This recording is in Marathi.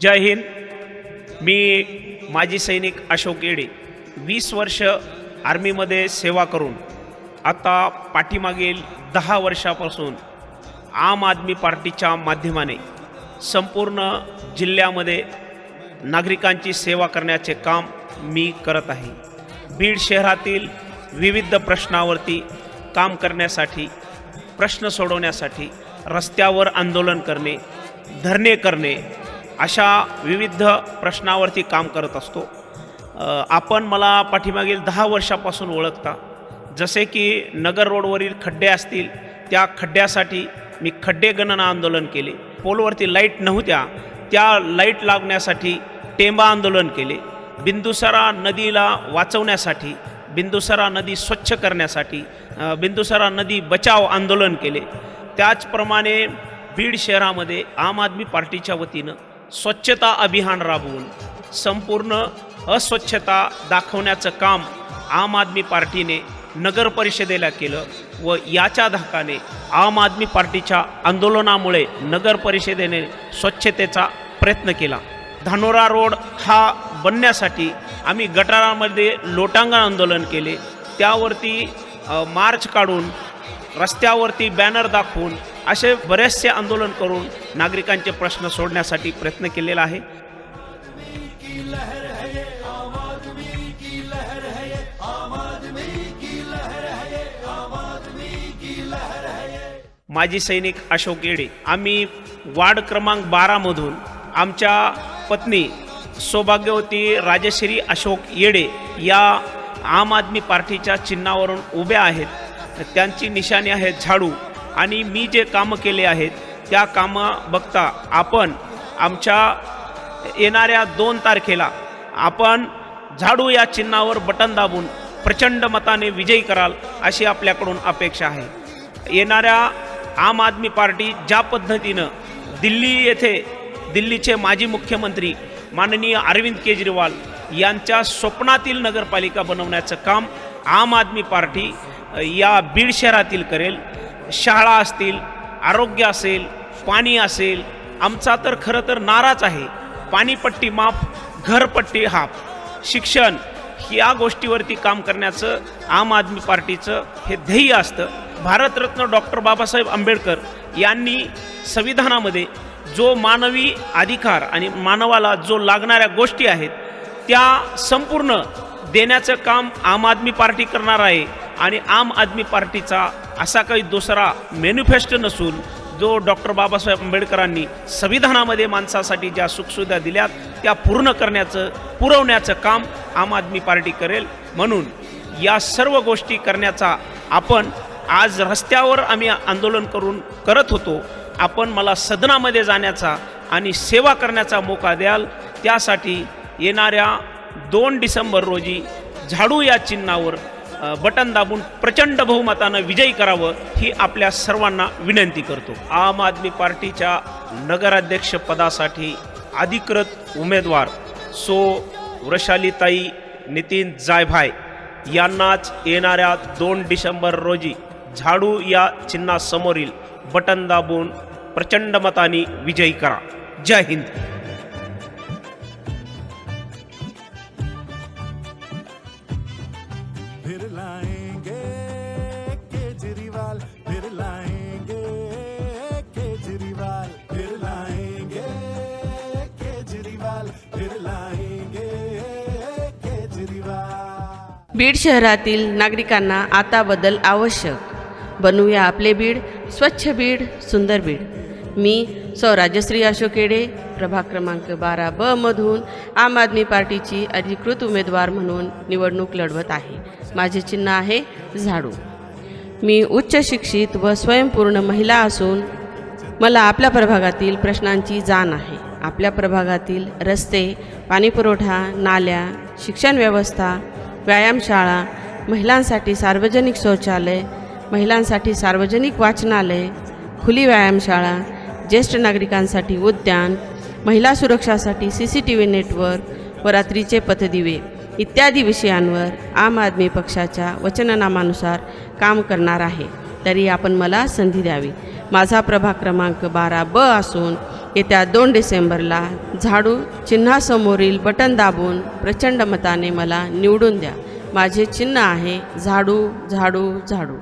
जय हिंद. मी माजी सैनिक अशोक येडे. वीस वर्ष आर्मीमध्ये सेवा करून आता पाठीमागील दहा वर्षापासून आम आदमी पार्टीच्या माध्यमाने संपूर्ण जिल्ह्यामध्ये नागरिकांची सेवा करण्याचे काम मी करत आहे. बीड शहरातील विविध प्रश्नावरती काम करण्यासाठी प्रश्न सोडवण्यासाठी रस्त्यावर आंदोलन करणे धरणे करणे अशा विविध प्रश्नावरती काम करत असतो. आपण मला पाठीमागील दहा वर्षापासून ओळखता. जसे की नगर रोडवरील खड्डे असतील त्या खड्ड्यासाठी मी खड्डे गणना आंदोलन केले. पोलवरती लाइट नव्हत्या त्या लाइट लागण्यासाठी टेंबा आंदोलन केले. बिंदुसरा नदीला वाचवण्यासाठी बिंदुसरा नदी स्वच्छ करण्यासाठी बिंदुसरा नदी बचाव आंदोलन केले. त्याचप्रमाणे बीड शहरामध्ये आम आदमी पार्टीच्या वतीनं स्वच्छता अभियान राबवून संपूर्ण अस्वच्छता दाखवण्याचं काम आम आदमी पार्टीने नगर परिषदेला केलं व याच्या धाकाने आम आदमी पार्टीच्या आंदोलनामुळे नगर परिषदेने स्वच्छतेचा प्रयत्न केला. धानोरा रोड हा बनण्यासाठी आम्ही गटारामध्ये लोटांगण आंदोलन केले. त्यावरती मार्च काढून रस्त्यावरती बॅनर दाखवून असे बरेचसे आंदोलन करून नागरिकांचे प्रश्न सोडण्यासाठी प्रयत्न केलेला आहे. माजी सैनिक अशोक येडे आम्ही वार्ड क्रमांक बारामधून आमच्या पत्नी सौभाग्यवती राजश्री अशोक येडे या आम आदमी पार्टीच्या चिन्हावरून उभ्या आहेत. त्यांची निशाणी आहे झाडू. आणि मी जे कामं केले आहेत त्या कामं बघता आपण आमच्या येणाऱ्या दोन तारखेला आपण झाडू या चिन्हावर बटन दाबून प्रचंड मताने विजयी कराल अशी आपल्याकडून अपेक्षा आहे. येणाऱ्या आम आदमी पार्टी ज्या पद्धतीनं दिल्ली येथे दिल्लीचे माजी मुख्यमंत्री माननीय अरविंद केजरीवाल यांच्या स्वप्नातील नगरपालिका बनवण्याचं काम आम आदमी पार्टी या बीड शहरातील करेल. शाळा असतील आरोग्य असेल पाणी असेल आमचा तर खरं तर नाराच आहे. पाणीपट्टी माफ घरपट्टी हाफ. शिक्षण या गोष्टीवरती काम करण्याचं आम आदमी पार्टीचं हे ध्येय असतं. भारतरत्न डॉक्टर बाबासाहेब आंबेडकर यांनी संविधानामध्ये जो मानवी अधिकार आणि मानवाला जो लागणाऱ्या गोष्टी आहेत त्या संपूर्ण देण्याचं काम आम आदमी पार्टी करणार आहे. आणि आम आदमी पार्टीचा असा काही दुसरा मॅन्युफेस्टो नसून जो डॉक्टर बाबासाहेब आंबेडकरांनी संविधानामध्ये माणसासाठी ज्या सुखसुविधा दिल्यात त्या पूर्ण करण्याचं पुरवण्याचं काम आम आदमी पार्टी करेल. म्हणून या सर्व गोष्टी करण्याचा आपण आज रस्त्यावर आम्ही आंदोलन करून करत होतो. आपण मला सदनामध्ये जाण्याचा आणि सेवा करण्याचा मोका द्याल. त्यासाठी येणाऱ्या दोन डिसेंबर रोजी झाडू या चिन्हावर बटन दाबून प्रचंड बहुमतानं विजयी करावं ही आपल्या सर्वांना विनंती करतो. आम आदमी पार्टीच्या नगराध्यक्षपदासाठी अधिकृत उमेदवार सो वृषालीताई नितीन जायभाय यांनाच येणाऱ्या दोन डिसेंबर रोजी झाडू या चिन्हासमोरील बटन दाबून प्रचंड मताने विजयी करा. जय हिंद. बीड शहरातील नागरिकांना आता बदल आवश्यक. बनवूया आपले बीड स्वच्छ बीड सुंदर बीड. मी स्वराज्यश्री अशोकेडे अशोक येडे प्रभाग क्रमांक बारा ब मधून आम आदमी पार्टीची अधिकृत उमेदवार म्हणून निवडणूक लढवत आहे. माझे चिन्ह आहे झाडू. मी उच्च शिक्षित व स्वयंपूर्ण महिला असून मला आपल्या प्रभागातील प्रश्नांची जाण आहे. आपल्या प्रभागातील रस्ते पाणीपुरवठा नाल्या शिक्षण व्यवस्था व्यायामशाळा महिलांसाठी सार्वजनिक शौचालय महिलांसाठी सार्वजनिक वाचनालय खुली व्यायामशाळा ज्येष्ठ नागरिकांसाठी उद्यान महिला सुरक्षासाठी C C T V network व रात्रीचे पथदिवे इत्यादी विषयांवर आम आदमी पक्षाच्या वचननामानुसार काम करणार आहे. तरी आपण मला संधी द्यावी. माझा प्रभाग क्रमांक बारा ब असून येत्या दोन डिसेंबरला झाडू चिन्हासमोरील बटन दाबून प्रचंड मताने मला निवडून द्या. माझे चिन्ह आहे झाडू झाडू झाडू.